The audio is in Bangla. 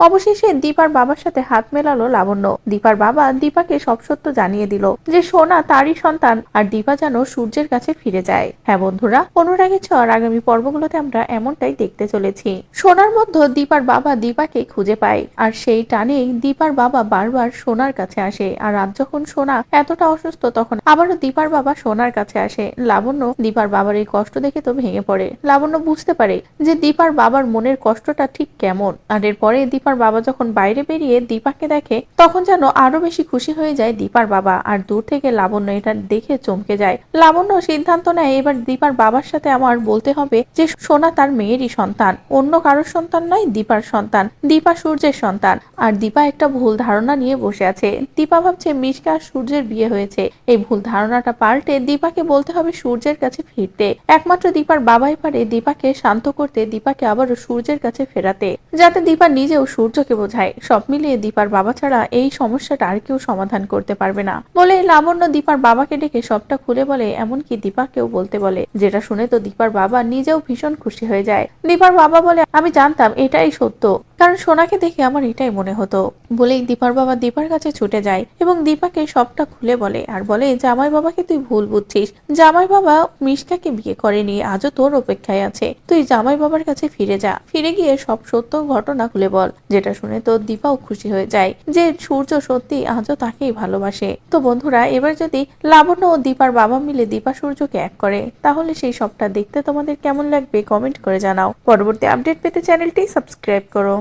অবশেষে দীপার বাবার সাথে হাত মেলালো লাবণ্য। দীপার বাবা দীপাকে সব সত্য জানিয়ে দিল যে সোনা তারই সন্তান আর দীপা যেন সূর্যের কাছে ফিরে যায়। হ্যাঁ বন্ধুরা, অনুরাগের ঝড় আগামী পর্বগুলোতে আমরা এমনটাই দেখতে চলেছি। সোনার মধ্যে দীপার বাবা দীপাকে খুঁজে পায় আর সেই টানেই দীপার বাবা বারবার সোনার কাছে আসে আর রাত যখন সোনা এতটা অসুস্থ তখন আবারও দীপার বাবা সোনার কাছে আসে। লাবণ্য দীপার বাবার এই কষ্ট দেখে তো ভেঙে পড়ে। লাবণ্য বুঝতে পারে যে দীপার বাবার মনের কষ্টটা ঠিক কেমন। আর এরপরে দীপার বাবা যখন বাইরে বেরিয়ে দীপাকে দেখে, তখন যেন আরও বেশি খুশি হয়ে যায় দীপার বাবা, আর দূর থেকে লাবণ্য এটা দেখে চমকে যায়। লাবণ্য সিদ্ধান্ত নেয়, এবার দীপার বাবার সাথে আমার বলতে হবে যে, সোনা তার মেয়েরই সন্তান। অন্য কারোর সন্তান নয়, দীপার সন্তান। দীপা সূর্যের সন্তান। আর দীপা একটা ভুল ধারণা নিয়ে বসে আছে। দীপা ভাবছে মিশকা আর সূর্যের বিয়ে হয়েছে। এই ভুল ধারণাটা পাল্টে দীপাকে বলতে হবে সূর্যের কাছে ফিরতে। একমাত্র দীপার বাবাই পারে দীপাকে শান্ত করতে, দীপাকে আবারও সূর্যের কাছে ফেরাতে। যাতে দীপা নিজেও সূর্যকে বোঝায়, সব মিলিয়ে দীপার বাবা ছাড়া এই সমস্যাটা আর কেউ সমাধান করতে পারবে না। বলে লাবণ্য দীপার বাবাকে ডেকে সবটা খুলে বলে, এমনকি দীপাকেও বলতে বলে, যেটা শুনে তো দীপার বাবা নিজেও ভীষণ খুশি হয়ে যায়। দীপার বাবা বলে, আমি জানতাম এটাই সত্য। কারণ সোনাকে দেখে আমার এটাই মনে হতো। বলেই দীপার বাবা দীপার কাছে ছুটে যায় এবং দীপাকে সবটা খুলে বলে আর বলে, জামাই বাবাকে তুই ভুল বুঝছিস। জামাই বাবা মিশকাকে বিয়ে করেনি, আজও তোর অপেক্ষায় আছে। তুই জামাই বাবার কাছে ফিরে যা। ফিরে গিয়ে সব সত্য ঘটনা খুলে বল। যেটা শুনে তো দীপাও খুশি হয়ে যায় যে সূর্য সত্যি আজও তাকেই ভালোবাসে। তো বন্ধুরা, এবার যদি লাবণ্য ও দীপার বাবা মিলে দীপা সূর্যকে এক করে, তাহলে সেই সবটা দেখতে তোমাদের কেমন লাগবে কমেন্ট করে জানাও। পরবর্তী আপডেট পেতে চ্যানেলটি সাবস্ক্রাইব করো।